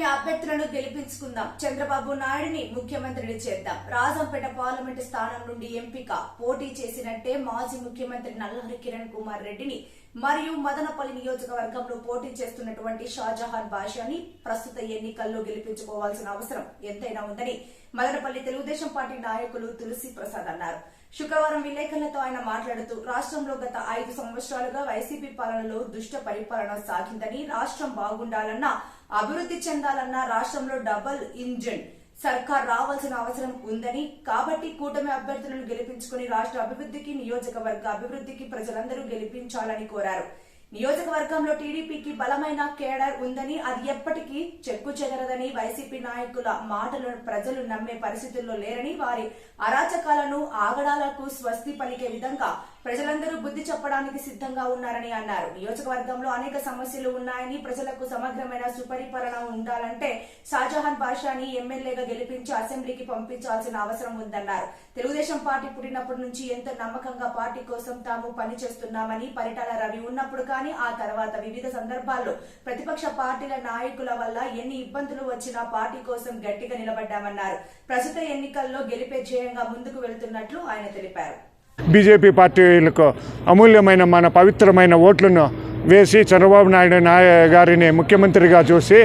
తెలుసుకుందాం చంద్రబాబు నాయుడిని ముఖ్యమంత్రిని చేద్దాం. రాజంపేట పార్లమెంటు స్థానం నుండి ఎంపిక పోటీ చేసినట్టే మాజీ ముఖ్యమంత్రి నల్లహరి కిరణ్ కుమార్ రెడ్డిని మరియు మదనపల్లి నియోజకవర్గంలో పోటీ చేస్తున్నటువంటి షాజహాన్ బాషాని ప్రస్తుత ఎన్నికల్లో గెలిపించుకోవాల్సిన అవసరం ఎంతైనా ఉందని మదనపల్లి తెలుగుదేశం పార్టీ నాయకులు తులసి ప్రసాద్ అన్నారు. శుక్రవారం విలేకరులతో ఆయన మాట్లాడుతూ రాష్ట్రంలో గత ఐదు సంవత్సరాలుగా వైసీపీ పాలనలో దుష్ట పరిపాలన సాగిందని రాష్ట్రం బాగుండాలన్నా అభివృద్ధి చెందాలన్నా రాష్ట్రంలో డబుల్ ఇంజిన్ సర్కార్ రావాల్సిన అవసరం ఉందని కాబట్టి కూటమి అభ్యర్థులను గెలిపించుకుని రాష్ట్ర అభివృద్ధికి నియోజకవర్గ అభివృద్ధికి ప్రజలందరూ గెలిపించాలని కోరారు. నియోజకవర్గంలో టీడీపీకి బలమైన కేడర్ ఉందని అది ఎప్పటికీ చెక్కు చెదరదని వైసీపీ నాయకుల మాటలను ప్రజలు నమ్మే పరిస్థితుల్లో లేరని వారి అరాచకాలను ఆగడాలకు స్వస్తి పలికే విధంగా ప్రజలందరూ బుద్ధి చెప్పడానికి సిద్ధంగా ఉన్నారని అన్నారు. నియోజకవర్గంలో అనేక సమస్యలు ఉన్నాయని ప్రజలకు సమగ్రమైన సుపరిపాలన ఉండాలంటే షాజహాన్ బాషాని ఎమ్మెల్యేగా గెలిపించి అసెంబ్లీకి పంపించాల్సిన అవసరం ఉందన్నారు. తెలుగుదేశం పార్టీ పుట్టినప్పటి నుంచి ఎంతో నమ్మకంగా పార్టీ కోసం తాము పనిచేస్తున్నామని పరిటాల రవి ఉన్నప్పుడు కానీ ఆ తర్వాత వివిధ సందర్భాల్లో ప్రతిపక్ష పార్టీల నాయకుల వల్ల ఎన్ని ఇబ్బందులు వచ్చినా పార్టీ కోసం గట్టిగా నిలబడ్డామన్నారు. ప్రస్తుత ఎన్నికల్లో గెలిపే ధ్యేయంగా ముందుకు వెళుతున్నట్లు ఆయన తెలిపారు. బీజేపీ పార్టీలకు అమూల్యమైన మన పవిత్రమైన ఓట్లను వేసి చంద్రబాబు నాయుడు నాయ గారిని ముఖ్యమంత్రిగా చూసి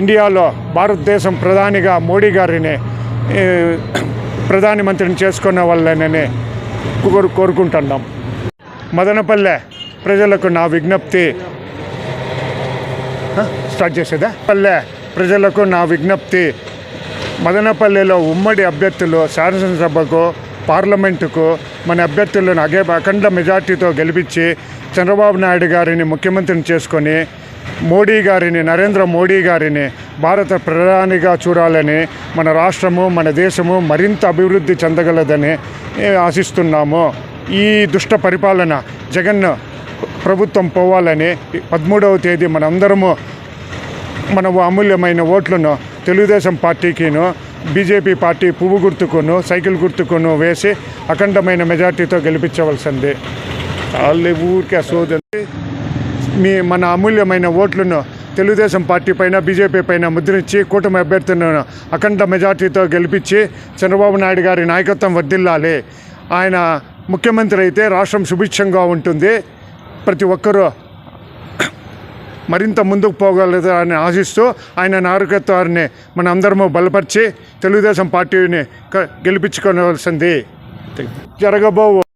ఇండియాలో భారతదేశం ప్రధానిగా మోడీ గారిని ప్రధానమంత్రిని చేసుకున్న వాళ్ళని కోరుకుంటున్నాం. మదనపల్లె ప్రజలకు నా విజ్ఞప్తి. స్టార్ట్ చేసేదా? పల్లె ప్రజలకు నా విజ్ఞప్తి. మదనపల్లెలో ఉమ్మడి అభ్యర్థులు శాసనసభకు పార్లమెంటుకు మన అభ్యర్థులను అగే అఖండ మెజార్టీతో గెలిపించి చంద్రబాబు నాయుడు గారిని ముఖ్యమంత్రిని చేసుకొని మోడీ గారిని నరేంద్ర మోడీ గారిని భారత ప్రధానిగా చూడాలని మన రాష్ట్రము మన దేశము మరింత అభివృద్ధి చెందగలదని ఆశిస్తున్నాము. ఈ దుష్ట పరిపాలన జగన్ ప్రభుత్వం పోవాలని పదమూడవ తేదీ మనందరము మన అమూల్యమైన ఓట్లను తెలుగుదేశం పార్టీకిను బీజేపీ పార్టీ పువ్వు గుర్తుకును సైకిల్ గుర్తుకును వేసి అఖండమైన మెజార్టీతో గెలిపించవలసింది. వాళ్ళు ఊరికే సోదండి మీ మన అమూల్యమైన ఓట్లను తెలుగుదేశం పార్టీ పైన బీజేపీ పైన ముద్రించి కూటమి అభ్యర్థులను అఖండ మెజార్టీతో గెలిపించి చంద్రబాబు నాయుడు గారి నాయకత్వం వర్దిల్లాలి ఆయన ముఖ్యమంత్రి అయితే రాష్ట్రం సుభిక్షంగా ఉంటుంది. ప్రతి ఒక్కరూ మరింత ముందుకు పోగలదని అని ఆశిస్తూ ఆయన నాయకత్వాన్ని మన అందరము బలపరిచి తెలుగుదేశం పార్టీని గెలిపించుకోవాల్సింది. జరగబో